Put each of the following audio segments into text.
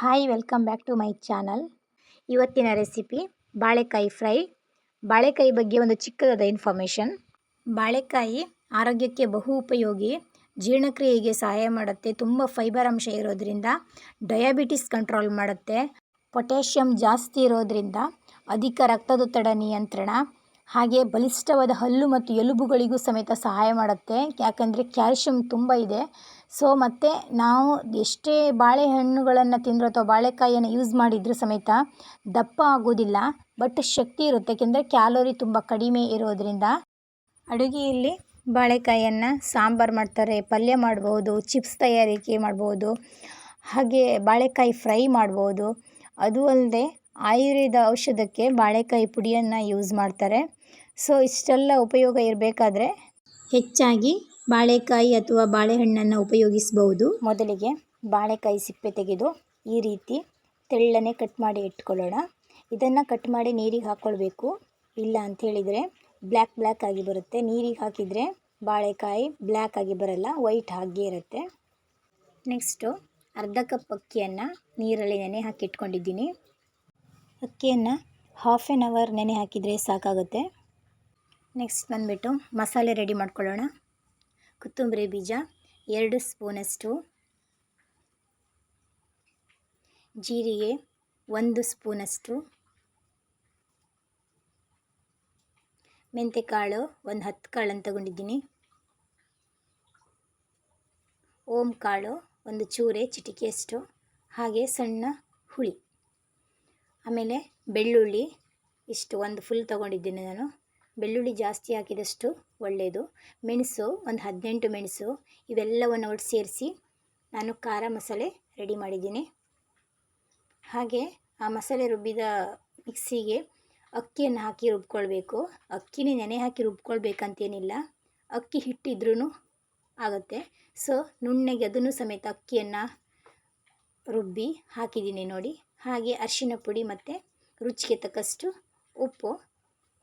Hi, welcome back to my channel. ಇವತ್ತಿನ recipe ಬಾಳೆಕಾಯಿ fry. ಬಾಳೆಕಾಯಿ ಬಗ್ಗೆ ಒಂದು ಚಿಕ್ಕದಾದ ಇನ್ಫಾರ್ಮೇಷನ್. ಬಾಳೆಕಾಯಿ ಆರೋಗ್ಯಕ್ಕೆ ಬಹು ಉಪಯೋಗಿ, ಜೀರ್ಣಕ್ರಿಯೆಗೆ ಸಹಾಯ ಮಾಡುತ್ತೆ, ತುಂಬ ಫೈಬರ್ ಅಂಶ ಇರೋದರಿಂದ, ಡಯಾಬಿಟಿಸ್ ಕಂಟ್ರೋಲ್ ಮಾಡುತ್ತೆ, ಪೊಟ್ಯಾಷಿಯಂ ಜಾಸ್ತಿ ಇರೋದರಿಂದ, ಅಧಿಕ ರಕ್ತದೊತ್ತಡ ನಿಯಂತ್ರಣ, ಹಾಗೆ ಬಲಿಷ್ಠವಾದ ಹಲ್ಲು ಮತ್ತು ಎಲುಬುಗಳಿಗೂ ಸಮೇತ ಸಹಾಯ ಮಾಡುತ್ತೆ, ಯಾಕಂದರೆ ಕ್ಯಾಲ್ಶಿಯಂ ತುಂಬ ಇದೆ. ಸೊ ಮತ್ತು ನಾವು ಎಷ್ಟೇ ಬಾಳೆಹಣ್ಣುಗಳನ್ನು ತಿಂದರೂ ಅಥವಾ ಬಾಳೆಕಾಯಿಯನ್ನು ಯೂಸ್ ಮಾಡಿದರೂ ಸಮೇತ ದಪ್ಪ ಆಗೋದಿಲ್ಲ ಬಟ್ ಶಕ್ತಿ ಇರುತ್ತೆ. ಏಕೆಂದರೆ ಕ್ಯಾಲೋರಿ ತುಂಬ ಕಡಿಮೆ ಇರೋದರಿಂದ ಅಡುಗೆಯಲ್ಲಿ ಬಾಳೆಕಾಯಿಯನ್ನು ಸಾಂಬಾರು ಮಾಡ್ತಾರೆ, ಪಲ್ಯ ಮಾಡ್ಬೋದು ಚಿಪ್ಸ್ ತಯಾರಿಕೆ ಮಾಡ್ಬೋದು, ಹಾಗೆ ಬಾಳೆಕಾಯಿ ಫ್ರೈ ಮಾಡ್ಬೋದು. ಅದು ಅಲ್ಲದೆ ಆಯುರ್ವೇದ ಔಷಧಕ್ಕೆ ಬಾಳೆಕಾಯಿ ಪುಡಿಯನ್ನು ಯೂಸ್ ಮಾಡ್ತಾರೆ. ಸೊ ಇಷ್ಟೆಲ್ಲ ಉಪಯೋಗ ಇರಬೇಕಾದ್ರೆ ಹೆಚ್ಚಾಗಿ ಬಾಳೆಕಾಯಿ ಅಥವಾ ಬಾಳೆಹಣ್ಣನ್ನು ಉಪಯೋಗಿಸಬಹುದು. ಮೊದಲಿಗೆ ಬಾಳೆಕಾಯಿ ಸಿಪ್ಪೆ ತೆಗೆದು ಈ ರೀತಿ ತೆಳ್ಳನೆ ಕಟ್ ಮಾಡಿ ಇಟ್ಕೊಳ್ಳೋಣ. ಇದನ್ನು ಕಟ್ ಮಾಡಿ ನೀರಿಗೆ ಹಾಕ್ಕೊಳ್ಬೇಕು ಇಲ್ಲ ಅಂತ ಹೇಳಿದರೆ ಬ್ಲ್ಯಾಕ್ ಬ್ಲ್ಯಾಕ್ ಆಗಿ ಬರುತ್ತೆ. ನೀರಿಗೆ ಹಾಕಿದರೆ ಬಾಳೆಕಾಯಿ ಬ್ಲ್ಯಾಕ್ ಆಗಿ ಬರಲ್ಲ, ವೈಟ್ ಹಾಗೆ ಇರುತ್ತೆ. ನೆಕ್ಸ್ಟು ಅರ್ಧ ಕಪ್ ಅಕ್ಕಿಯನ್ನು ನೀರಲ್ಲಿ ನೆನೆ ಹಾಕಿ ಇಟ್ಕೊಂಡಿದ್ದೀನಿ. ಅಕ್ಕಿಯನ್ನು ಹಾಫ್ ಆನ್ ಅವರ್ ನೆನೆ ಹಾಕಿದರೆ ಸಾಕಾಗುತ್ತೆ. ನೆಕ್ಸ್ಟ್ ಬಂದುಬಿಟ್ಟು ಮಸಾಲೆ ರೆಡಿ ಮಾಡ್ಕೊಳ್ಳೋಣ. ಕೊತ್ತಂಬರಿ ಬೀಜ ಎರಡು ಸ್ಪೂನಷ್ಟು. ಜೀರಿಗೆ ಒಂದು ಸ್ಪೂನಷ್ಟು. ಮೆಂತೆಕಾಳು ಒಂದು ಹತ್ತು ಕಾಳನ್ನು ತಗೊಂಡಿದ್ದೀನಿ. ಓಂ ಕಾಳು ಒಂದು ಚೂರೆ, ಚಿಟಿಕೆಯಷ್ಟು, ಹಾಗೆ ಸಣ್ಣ ಹುಳಿ. ಆಮೇಲೆ ಬೆಳ್ಳುಳ್ಳಿ, ಇಷ್ಟು ಒಂದು ಫುಲ್ ತಗೊಂಡಿದ್ದೀನಿ ನಾನು. ಬೆಳ್ಳುಳ್ಳಿ ಜಾಸ್ತಿ ಹಾಕಿದಷ್ಟು ಒಳ್ಳೆಯದು ಮೆಣಸು, ಒಂದು ಹದಿನೆಂಟು ಮೆಣಸು, ಇವೆಲ್ಲವನ್ನು ಒಟ್ಟು ಸೇರಿಸಿ ನಾನು ಖಾರ ಮಸಾಲೆ ರೆಡಿ ಮಾಡಿದ್ದೀನಿ. ಹಾಗೆ ಆ ಮಸಾಲೆ ರುಬ್ಬಿದ ಮಿಕ್ಸಿಗೆ ಅಕ್ಕಿಯನ್ನು ಹಾಕಿ ರುಬ್ಕೊಳ್ಬೇಕು. ಅಕ್ಕಿನೇ ನೆನೆ ಹಾಕಿ ರುಬ್ಕೊಳ್ಬೇಕಂತೇನಿಲ್ಲ. ಅಕ್ಕಿ ಹಿಟ್ಟಿದ್ರೂ ಆಗುತ್ತೆ. ಸೊ, ನುಣ್ಣಗೆ ಅದನ್ನು ಸಮೇತ ಅಕ್ಕಿಯನ್ನು ರುಬ್ಬಿ ಹಾಕಿದ್ದೀನಿ ನೋಡಿ. ಹಾಗೆ ಅರಿಶಿನ ಪುಡಿ ಮತ್ತು ರುಚಿಗೆ ತಕ್ಕಷ್ಟು ಉಪ್ಪು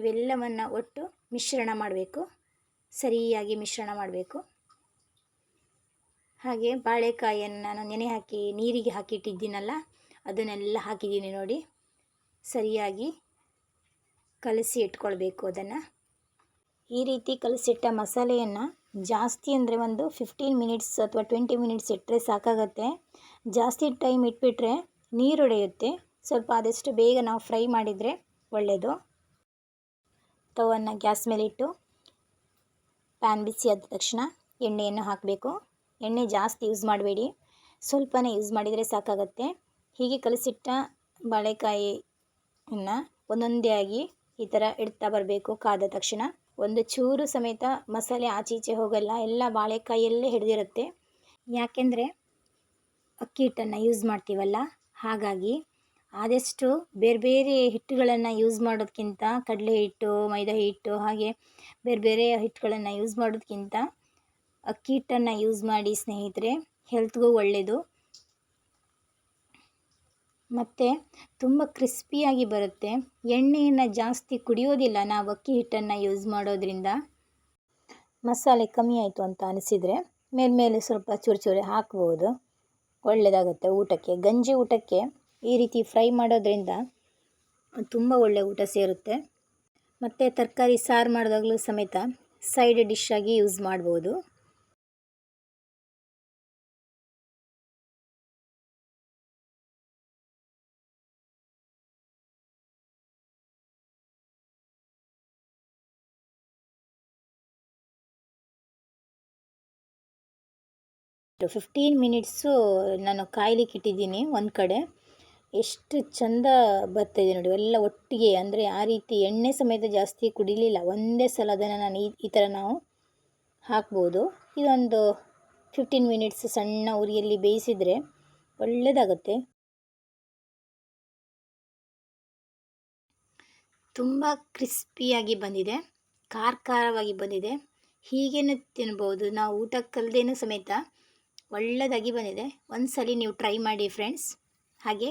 ಇವೆಲ್ಲವನ್ನು ಒಟ್ಟು ಮಿಶ್ರಣ ಮಾಡಬೇಕು. ಸರಿಯಾಗಿ ಮಿಶ್ರಣ ಮಾಡಬೇಕು. ಹಾಗೆ ಬಾಳೆಕಾಯಿಯನ್ನು ನಾನು ನೆನೆ ಹಾಕಿ, ನೀರಿಗೆ ಹಾಕಿಟ್ಟಿದ್ದೀನಲ್ಲ, ಅದನ್ನೆಲ್ಲ ಹಾಕಿದ್ದೀನಿ ನೋಡಿ. ಸರಿಯಾಗಿ ಕಲಸಿ ಇಟ್ಕೊಳ್ಬೇಕು ಅದನ್ನು. ಈ ರೀತಿ ಕಲಸಿಟ್ಟ ಮಸಾಲೆಯನ್ನು ಜಾಸ್ತಿ ಅಂದರೆ ಒಂದು ಫಿಫ್ಟೀನ್ ಮಿನಿಟ್ಸ್ ಅಥವಾ ಟ್ವೆಂಟಿ ಮಿನಿಟ್ಸ್ ಇಟ್ಟರೆ ಸಾಕಾಗತ್ತೆ. ಜಾಸ್ತಿ ಟೈಮ್ ಇಟ್ಬಿಟ್ರೆ ನೀರು ಹೊಡೆಯುತ್ತೆ. ಸ್ವಲ್ಪ ಆದಷ್ಟು ಬೇಗ ನಾವು ಫ್ರೈ ಮಾಡಿದರೆ ಒಳ್ಳೆಯದು ಸ್ಟವನ್ನು ಗ್ಯಾಸ್ ಮೇಲೆ ಇಟ್ಟು ಪ್ಯಾನ್ ಬಿಸಿ ಆದ ತಕ್ಷಣ ಎಣ್ಣೆಯನ್ನು ಹಾಕಬೇಕು. ಎಣ್ಣೆ ಜಾಸ್ತಿ ಯೂಸ್ ಮಾಡಬೇಡಿ. ಸ್ವಲ್ಪನೇ ಯೂಸ್ ಮಾಡಿದರೆ ಸಾಕಾಗುತ್ತೆ. ಹೀಗೆ ಕಲಸಿಟ್ಟ ಬಾಳೆಕಾಯಿಯನ್ನು ಒಂದೊಂದೇ ಆಗಿ ಈ ಥರ ಇಡ್ತಾ ಬರಬೇಕು ಕಾದ ತಕ್ಷಣ. ಒಂದು ಚೂರು ಸಮೇತ ಮಸಾಲೆ ಆಚೆ ಈಚೆ ಹೋಗಲ್ಲ, ಎಲ್ಲ ಬಾಳೆಕಾಯಿಯಲ್ಲೇ ಹಿಡಿದಿರುತ್ತೆ. ಯಾಕೆಂದರೆ ಅಕ್ಕಿ ಹಿಟ್ಟನ್ನು ಯೂಸ್ ಮಾಡ್ತೀವಲ್ಲ, ಹಾಗಾಗಿ ಆದಷ್ಟು ಬೇರೆ ಬೇರೆ ಹಿಟ್ಟುಗಳನ್ನು ಯೂಸ್ ಮಾಡೋದಕ್ಕಿಂತ ಕಡಲೆ ಹಿಟ್ಟು, ಮೈದಾ ಹಿಟ್ಟು ಹಾಗೆ ಬೇರೆ ಬೇರೆ ಹಿಟ್ಟುಗಳನ್ನು ಯೂಸ್ ಮಾಡೋದಕ್ಕಿಂತ ಅಕ್ಕಿ ಹಿಟ್ಟನ್ನು ಯೂಸ್ ಮಾಡಿ ಸ್ನೇಹಿತರೆ ಹೆಲ್ತ್ಗೂ ಒಳ್ಳೆಯದು ಮತ್ತು ತುಂಬ ಕ್ರಿಸ್ಪಿಯಾಗಿ ಬರುತ್ತೆ. ಎಣ್ಣೆಯನ್ನು ಜಾಸ್ತಿ ಕುಡಿಯೋದಿಲ್ಲ ನಾವು ಅಕ್ಕಿ ಹಿಟ್ಟನ್ನು ಯೂಸ್ ಮಾಡೋದ್ರಿಂದ. ಮಸಾಲೆ ಕಮ್ಮಿ ಆಯಿತು ಅಂತ ಅನಿಸಿದರೆ ಮೇಲ್ಮೇಲೆ ಸ್ವಲ್ಪ ಚೂರು ಚೂರು ಹಾಕ್ಬೋದು. ಒಳ್ಳೆಯದಾಗುತ್ತೆ ಊಟಕ್ಕೆ. ಗಂಜಿ ಊಟಕ್ಕೆ ಈ ರೀತಿ ಫ್ರೈ ಮಾಡೋದ್ರಿಂದ ತುಂಬ ಒಳ್ಳೆ ಊಟ ಸೇರುತ್ತೆ. ಮತ್ತು ತರಕಾರಿ ಸಾರು ಮಾಡಿದಾಗಲೂ ಸಮೇತ ಸೈಡ್ ಡಿಶ್ ಆಗಿ ಯೂಸ್ ಮಾಡ್ಬೋದು. ಫಿಫ್ಟೀನ್ ಮಿನಿಟ್ಸು ನಾನು ಕಾಯ್ಲಿಕ್ಕೆ ಇಟ್ಟಿದ್ದೀನಿ ಒಂದು ಕಡೆ. ಎಷ್ಟು ಚಂದ ಬರ್ತಾಯಿದೆ ನೋಡಿ ಎಲ್ಲ ಒಟ್ಟಿಗೆ ಅಂದರೆ ಆ ರೀತಿ ಎಣ್ಣೆ ಸಮೇತ ಜಾಸ್ತಿ ಕುಡಿಲಿಲ್ಲ. ಒಂದೇ ಸಲ ಅದನ್ನು ನಾನು ಈ ಈ ಥರ ನಾವು ಹಾಕ್ಬೋದು. ಇದೊಂದು ಫಿಫ್ಟೀನ್ ಮಿನಿಟ್ಸ್ ಸಣ್ಣ ಉರಿಯಲ್ಲಿ ಬೇಯಿಸಿದರೆ ಒಳ್ಳೆಯದಾಗತ್ತೆ ತುಂಬ ಕ್ರಿಸ್ಪಿಯಾಗಿ ಬಂದಿದೆ ಖಾರ ಖಾರವಾಗಿ ಬಂದಿದೆ. ಹೀಗೇನು ತಿನ್ಬೋದು. ನಾವು ಊಟಕ್ಕಲ್ದೇನೂ ಸಮೇತ ಒಳ್ಳೆಯದಾಗಿ ಬಂದಿದೆ. ಒಂದು ಸಲ ನೀವು ಟ್ರೈ ಮಾಡಿ ಫ್ರೆಂಡ್ಸ್. ಹಾಗೆ